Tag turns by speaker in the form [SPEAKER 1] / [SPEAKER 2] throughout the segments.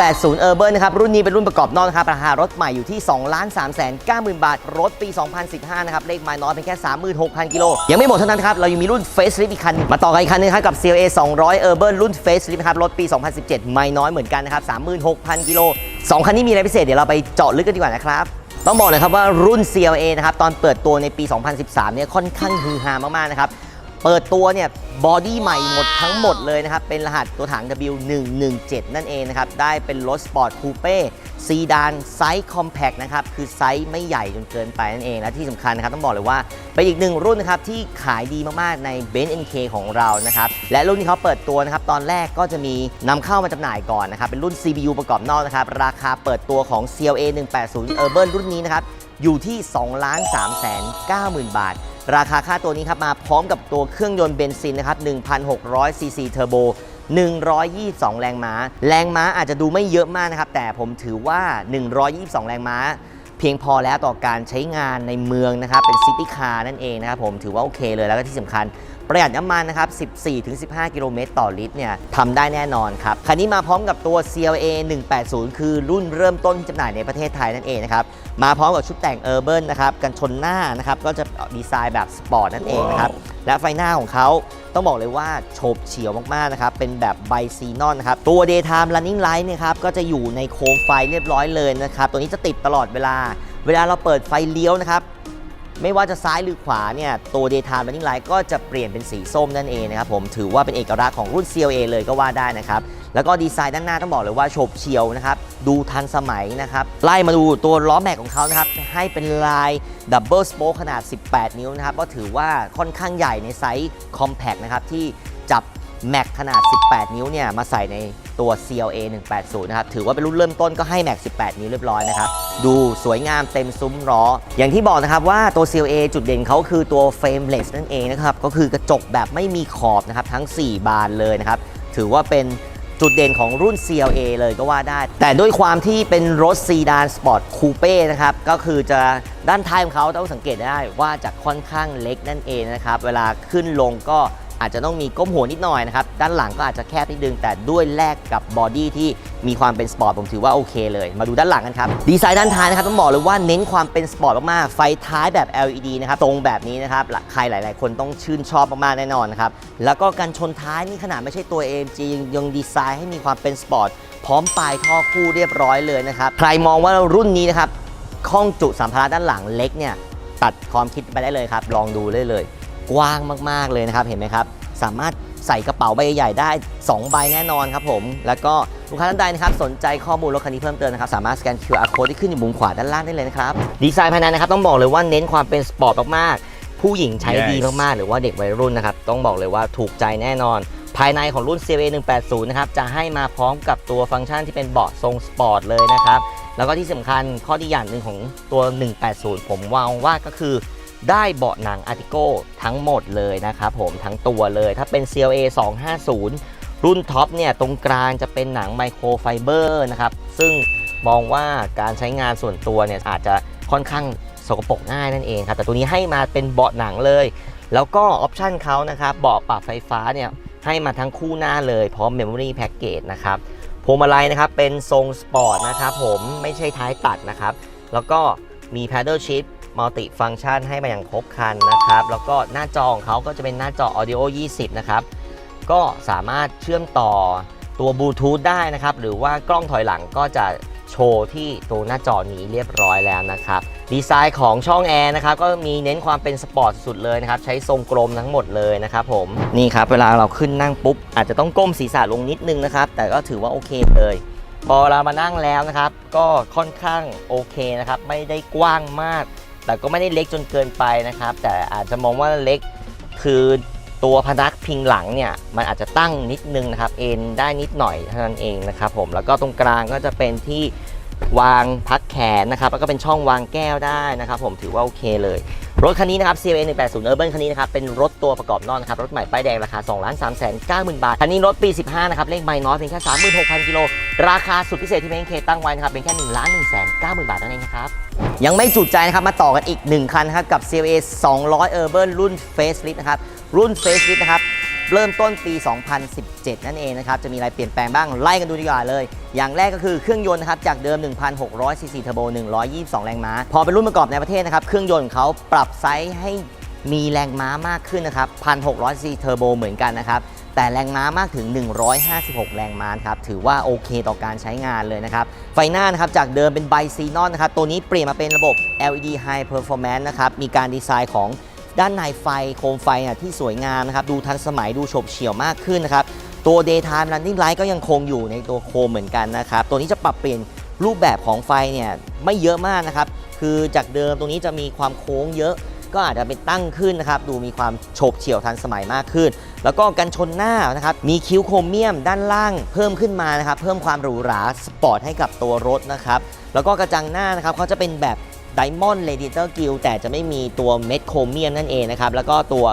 [SPEAKER 1] 180 Urban นะครับ รุ่นนี้เป็นรุ่นประกอบนอกนะครับ ราคารถใหม่อยู่ที่ 2 3 9 0 0 0 บาท รถปี 2015 นะครับ เลขไม้น้อยเป็นแค่ 36,000 กิโล ยังไม่หมดเท่านั้นครับ เรายังมีรุ่น Facelift อีกคัน มาต่อกันอีกคันนึงครับกับ CLA 200 Urban รุ่น Facelift นะครับ รถปี 2017 ไม้น้อยเหมือนกันนะครับ 36,000 กิโลสองคันนี้มีอะไรพิเศษ เดี๋ยวเราไปเจาะลึกกันดีกว่านะครับต้องบอกเลยครับว่ารุ่น CLA นะครับตอนเปิดตัวในปี 2013 เนี่ยค่อนข้างฮือฮามากๆนะครับ เปิดตัวเนี่ยบอดี้ใหม่หมดทั้งหมดเลยนะครับ เป็นรหัสตัวถัง W117 นั่นเองนะครับ ได้เป็นรถสปอร์ตคูเป้ซีดานไซส์คอมแพคนะครับ คือไซส์ไม่ใหญ่จนเกินไปนั่นเอง และที่สำคัญนะครับ ต้องบอกเลยว่า เป็นอีกหนึ่งรุ่นนะครับ ที่ขายดีมาก ๆ ใน b e n z NK ของเรานะครับ และรุ่นที่เขาเปิดตัวนะครับ ตอนแรกก็จะมีนำเข้ามาจำหน่ายก่อนนะครับ เป็นรุ่น CBU ประกอบนอกนะครับ ราคาเปิดตัวของ CLA 180 Urban รุ่นนี้นะครับอยู่ที่ 2 3 9 0 0 0 0 บาท ราคาค่าตัวนี้ครับมาพร้อมกับตัวเครื่องยนต์เบนซินนะครับ1,600ซีซีเทอร์โบ122 แรงม้า แรงม้าอาจจะดูไม่เยอะมากนะครับ แต่ผมถือว่า 122 แรงม้า เพียงพอแล้วต่อการใช้งานในเมืองนะครับ เป็นซิตี้คาร์นั่นเองนะครับผมถือว่าโอเคเลยแล้วก็ที่สำคัญประหยัดน้ำมันนะครับ 14-15 กิโลเมตรต่อลิตรเนี่ยทำได้แน่นอนครับ คันนี้มาพร้อมกับตัว CLA 180 คือรุ่นเริ่มต้นจำหน่ายในประเทศไทยนั่นเองนะครับ มาพร้อมกับชุดแต่ง Urban นะครับ กันชนหน้านะครับ ก็จะดีไซน์แบบสปอร์ตนั่นเองนะครับและไฟหน้าของเขาต้องบอกเลยว่าโฉบเฉี่ยวมาก ๆ นะครับ เป็นแบบไบซีนอนนะครับ ตัว Daytime Running Light เนี่ยครับ ก็จะอยู่ในโคมไฟเรียบร้อยเลยนะครับ ตัวนี้จะติดตลอดเวลา เวลาเราเปิดไฟเลี้ยวนะครับ ไม่ว่าจะซ้ายหรือขวาเนี่ย ตัว Daytime Running Light ก็จะเปลี่ยนเป็นสีส้มนั่นเองนะครับผม ถือว่าเป็นเอกลักษณ์ของรุ่น CLA เลยก็ว่าได้นะครับ แล้วก็ดีไซน์ด้านหน้าต้องบอกเลยว่าโฉบเฉียวนะครับ ดูทันสมัยนะครับ ไล่มาดูตัวล้อแม็กของเขานะครับ ให้เป็นลายดับเบิลสโ k คขนาด 18 นิ้วนะครับ ก็ถือว่าค่อนข้างใหญ่ในไซส์คอมแพคนะครับ ที่จับแม็กขนาด 18 นิ้วเนี่ย มาใส่ในตัว CLA 180 นะครับ ถือว่าเป็นรุ่นเริ่มต้นก็ให้แม็ก 18 นิ้วเรียบร้อยนะครับ ดูสวยงามเต็มซุ้มล้อ อย่างที่บอกนะครับว่าตัว CLA จุดเด่นเขาคือตัว frameless นั่นเองนะครับ ก็คือกระจกแบบไม่มีขอบนะครับ ทั้ง 4 บานเลยนะครับ ถือว่าเป็น จุดเด่นของรุ่น CLA เลยก็ว่าได้ แต่ด้วยความที่เป็นรถซีดานสปอร์ตคูเป้นะครับ ก็คือจะด้านท้ายของเขาต้องสังเกตได้ว่าจะค่อนข้างเล็กนั่นเองนะครับ เวลาขึ้นลงก็ อาจจะต้องมีก้มหัวนิดหน่อยนะครับ ด้านหลังก็อาจจะแคบนิดนึง แต่ด้วยแลกกับบอดี้ที่มีความเป็นสปอร์ตผมถือว่าโอเคเลย มาดูด้านหลังกันครับ ดีไซน์ด้านท้ายนะครับ ต้องบอกเลยว่าเน้นความเป็นสปอร์ตมาก ๆ ไฟท้ายแบบ LED นะครับ ตรงแบบนี้นะครับ ใครหลาย ๆ คนต้องชื่นชอบมาก ๆ แน่นอนนะครับ แล้วก็การชนท้ายนี่ขนาดไม่ใช่ตัว AMG ยังยังดีไซน์ให้มีความเป็นสปอร์ตพร้อมปลายท่อคู่เรียบร้อยเลยนะครับใครมองว่ารุ่นนี้นะครับข้องจุสัมภาระด้านหลังเล็กเนี่ยตัดความคิดไปได้เลยครับ ลองดูได้เลย กว้างมากๆเลยนะครับเห็นไหมครับ สามารถใส่กระเป๋าใบใหญ่ๆได้ 2 ใบแน่นอนครับผม แล้วก็ลูกค้าท่านใดนะครับสนใจข้อมูลรถคันนี้เพิ่มเติมนะครับ สามารถสแกน QR code ที่ขึ้นอยู่มุมขวาด้านล่างได้เลยนะครับ ดีไซน์ภายในนะครับต้องบอกเลยว่าเน้นความเป็นสปอร์ตมากๆ ผู้หญิงใช้ดี
[SPEAKER 2] Yes
[SPEAKER 1] มากๆ หรือว่าเด็กวัยรุ่นนะครับ ต้องบอกเลยว่าถูกใจแน่นอน ภายในของรุ่น CLA 180 นะครับ จะให้มาพร้อมกับตัวฟังก์ชันที่เป็นเบาะทรงสปอร์ตเลยนะครับ แล้วก็ที่สำคัญข้อดีอย่างหนึ่งของตัว 180 ผมวางว่าก็คือ ได้เบาะหนังอาร์ติโก้ทั้งหมดเลยนะครับผมทั้งตัวเลยถ้าเป็น CLA 250 รุ่นท็อปเนี่ยตรงกลางจะเป็นหนังไมโครไฟเบอร์นะครับซึ่งมองว่าการใช้งานส่วนตัวเนี่ยอาจจะค่อนข้างสกปรกง่ายนั่นเองครับแต่ตัวนี้ให้มาเป็นเบาะหนังเลย แล้วก็ออปชันเขานะครับเบาะปรับไฟฟ้าเนี่ยให้มาทั้งคู่หน้าเลยพร้อม Memory Package นะครับพวงมาลัยนะครับเป็นทรงสปอร์ตนะครับผมไม่ใช่ท้ายตัดนะครับแล้วก็มี Paddle Shift มัลติฟัง c t ชันให้มาอย่างครบครันนะครับ แล้วก็หน้าจอของเขาก็จะเป็นหน้าจอ Audio 20 นะครับ ก็สามารถเชื่อมต่อตัวบลูทูธได้นะครับ หรือว่ากล้องถอยหลังก็จะโชว์ที่ตัวหน้าจอนี้เรียบร้อยแล้วนะครับ ดีไซน์ของช่องแอร์นะครับ ก็มีเน้นความเป็นสปอร์ตสุดเลยนะครับ ใช้ทรงกลมทั้งหมดเลยนะครับผม นี่ครับ เวลาเราขึ้นนั่งปุ๊บ อาจจะต้องก้มศีรษะลงนิดนึงนะครับ แต่ก็ถือว่าโอเคเลย พอเรามานั่งแล้วนะครับ ก็ค่อนข้างโอเคนะครับ ไม่ได้กว้างมาก แต่ก็ไม่ได้เล็กจนเกินไปนะครับ แต่อาจจะมองว่าเล็กคือตัวพนักพิงหลังเนี่ยมันอาจจะตั้งนิดนึงนะครับ เอ็นได้นิดหน่อยเท่านั้นเองนะครับผมแล้วก็ตรงกลางก็จะเป็นที่ วางพักแขนนะครับแล้วก็เป็นช่องวางแก้วได้นะครับ ผมถือว่าโอเคเลย รถคันนี้นะครับ CLA 180 Urban คันนี้นะครับเป็นรถตัวประกอบนอกนะครับรถใหม่ป้ายแดงราคา2 3 9 0 0 0 0 บาท คันนี้รถปี 15 นะครับเลขไม้น้อยเพียงแค่ 36,000 กิโล ราคาสุดพิเศษที่เบนเคตั้งไว้นะครับเป็นแค่1 1 9 0 0 0 0 บาทเท่านั้นเองนะครับยังไม่จุใจนะครับมาต่อกันอีก 1 คันนะครับกับ CLA 200 Urban รุ่น Facelift นะครับรุ่น Facelift นะครับ เริ่มต้นปี 2017 นั่นเองนะครับ จะมีอะไรเปลี่ยนแปลงบ้าง ไล่กันดูดีกว่าเลย อย่างแรกก็คือเครื่องยนต์นะครับ จากเดิม 1,600 ซีซีเทอร์โบ 122 แรงม้า พอเป็นรุ่นประกอบในประเทศนะครับ เครื่องยนต์ของเขาปรับไซส์ให้มีแรงม้ามากขึ้นนะครับ 1,600 ซีซีเทอร์โบเหมือนกันนะครับ แต่แรงม้ามากถึง 156 แรงม้าครับ ถือว่าโอเคต่อการใช้งานเลยนะครับ ไฟหน้านะครับ จากเดิมเป็นไบซีนอนนะครับ ตัวนี้เปลี่ยนมาเป็นระบบ LED High Performance นะครับ มีการดีไซน์ของ ด้านในไฟโคมไฟอะที่สวยงามนะครับ ดูทันสมัยดูโฉบเฉี่ยวมากขึ้นนะครับ ตัว Daytime Running Light ก็ยังคงอยู่ในตัวโคมเหมือนกันนะครับ ตัวนี้จะปรับเปลี่ยนรูปแบบของไฟเนี่ยไม่เยอะมากนะครับ คือจากเดิมตรงนี้จะมีความโค้งเยอะ ก็อาจจะเป็นตั้งขึ้นนะครับ ดูมีความโฉบเฉี่ยวทันสมัยมากขึ้น แล้วก็กันชนหน้านะครับ มีคิ้วโครเมียมด้านล่างเพิ่มขึ้นมานะครับ เพิ่มความหรูหราสปอร์ตให้กับตัวรถนะครับ แล้วก็กระจังหน้านะครับเขาจะเป็นแบบ Diamond Radiator Grille แต่จะไม่มีตัวเม็ดโครเมียมนั่นเองนะครับ แล้วก็ตัว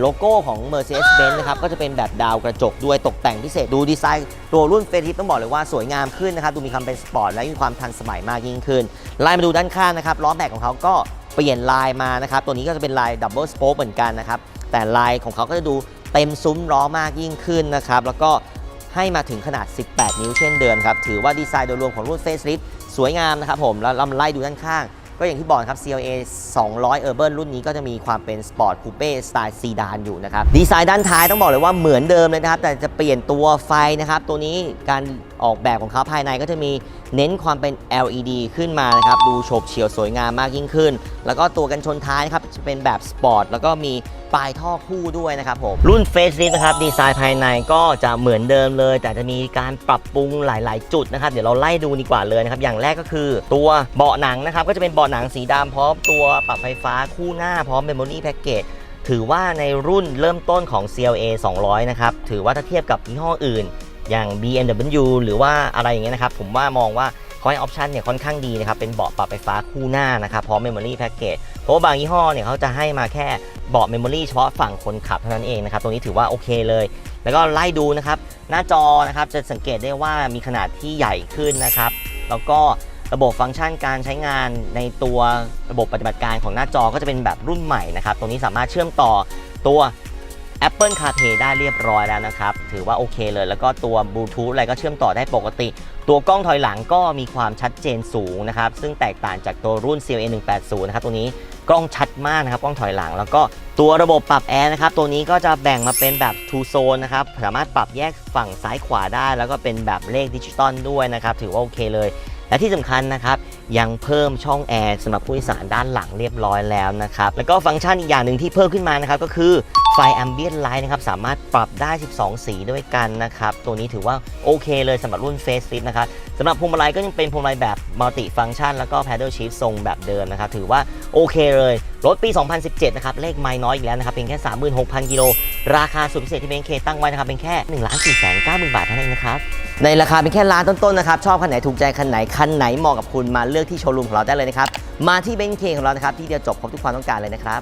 [SPEAKER 1] โลโก้ของ Mercedes-Benz นะครับ ก็จะเป็นแบบดาวกระจกด้วยตกแต่งพิเศษดูดีไซน์ ตัวรุ่นเฟรทิปต้องบอกเลยว่าสวยงามขึ้นนะครับ ดูมีความเป็นสปอร์ตและมีความทันสมัยมากยิ่งขึ้น ไล่มาดูด้านข้างนะครับล้อแม็กของเขาก็เปลี่ยนลายมานะครับ ตัวนี้ก็จะเป็นลายดับเบิลสโป๊เหมือนกันนะครับ แต่ลายของเขาก็จะดูเต็มซุ้มล้อมากยิ่งขึ้นนะครับแล้วก็ให้มาถึงขนาด 18 นิ้วเช่นเดิมครับ ถือว่าดีไซน์โดยรวมของรุ่น Facelift ส วยงามนะครับผมแล้วเราไล่ดูด้านข้าง ก็อย่างที่บอกครับ CLA 200 Urban รุ่นนี้ก็จะมีความเป็นสปอร์ตคูเป้สไตล์ซีดานอยู่นะครับ ดีไซน์ด้านท้ายต้องบอกเลยว่าเหมือนเดิมเลยนะครับ แต่จะเปลี่ยนตัวไฟนะครับ ตัวนี้การออกแบบของเขาภายในก็จะมีเน้นความเป็น LED ขึ้นมานะครับ ดูโฉบเฉี่ยวสวยงามมากยิ่งขึ้น แล้วก็ตัวกันชนท้ายนะครับจะเป็นแบบสปอร์ตแล้วก็มี ปลายท่อคู่ด้วยนะครับผมรุ่น Facelift นะครับดีไซน์ภายในก็จะเหมือนเดิมเลย แต่จะมีการปรับปรุงหลาย ๆ จุดนะครับเดี๋ยวเราไล่ดูดีกว่าเลยนะครับอย่างแรกก็คือตัวเบาะหนังนะครับก็จะเป็นเบาะหนังสีดำพร้อมตัวปรับไฟฟ้าคู่หน้าพร้อม Memory Package ถือว่าในรุ่นเริ่มต้นของ CLA 200 นะครับ ถือว่าถ้าเทียบกับยี่ห้ออื่น อย่าง BMW หรือว่าอะไรอย่างเงี้ยนะครับ ผมว่ามองว่า เขาให้ออปชันเนี่ยค่อนข้างดีนะครับ เป็นเบาะปรับไฟฟ้าคู่หน้านะครับพร้อม Memory Package เพราะว่าบางยี่ห้อเนี่ยเขาจะให้มาแค่เบาะ Memory เฉพาะฝั่งคนขับเท่านั้นเองนะครับ ตรงนี้ถือว่าโอเคเลย แล้วก็ไล่ดูนะครับ หน้าจอนะครับจะสังเกตได้ว่ามีขนาดที่ใหญ่ขึ้นนะครับ แล้วก็ระบบฟังก์ชันการใช้งานในตัวระบบปฏิบัติการของหน้าจอก็จะเป็นแบบรุ่นใหม่นะครับ ตรงนี้สามารถเชื่อมต่อตัว Apple CarPlay ได้เรียบร้อยแล้วนะครับ ถือว่าโอเคเลย แล้วก็ตัวบลูทูธอะไรก็เชื่อมต่อได้ปกติ ตัวกล้องถอยหลังก็มีความชัดเจนสูงนะครับ ซึ่งแตกต่างจากตัวรุ่น CLA 180นะครับ ตัวนี้กล้องชัดมากนะครับ กล้องถอยหลัง แล้วก็ตัวระบบปรับแอร์นะครับ ตัวนี้ก็จะแบ่งมาเป็นแบบ two zone นะครับ สามารถปรับแยกฝั่งซ้ายขวาได้ แล้วก็เป็นแบบเลขดิจิตอลด้วยนะครับ ถือว่าโอเคเลย และที่สำคัญนะครับ ยังเพิ่มช่องแอร์สำหรับผู้โดยสารด้านหลังเรียบร้อยแล้วนะครับ แล้วก็ฟังก์ชันอีกอย่างหนึ่งที่เพิ่มขึ้นมานะครับก็คือ ไฟ Ambient Light นะครับสามารถปรับได้ 12 สีด้วยกันนะครับ ตัวนี้ถือว่าโอเคเลยสำหรับรุ่น Facelift นะครับสำหรับพวงมาลัยก็ยังเป็นพวงมาลัยแบบมัลติฟัง c t ชันแล้วก็ Paddle Shift ทรงแบบเดิมนะครับ ถือว่าโอเคเลย รถปี 2017 นะครับ เลขไม่น้อยอีกแล้วนะครับ เป็นแค่ 36,000 กิโล ราคาสุดพิเศษที่เบนเคตั้งไว้นะครับ เป็นแค่1 4 9 0 0 0 0บาทเท่านั้นนะครับในราคาเป็นแค่ล้านต้นๆนะครับ ชอบคันไหนถูกใจคันไหน คันไหนเหมาะกับคุณมาเลือกที่โชว์รูมของเราได้เลยนะครับมาที่เบนเคของเรานะครับที่เดียวจบครบทุกความต้องการเลยนะครับ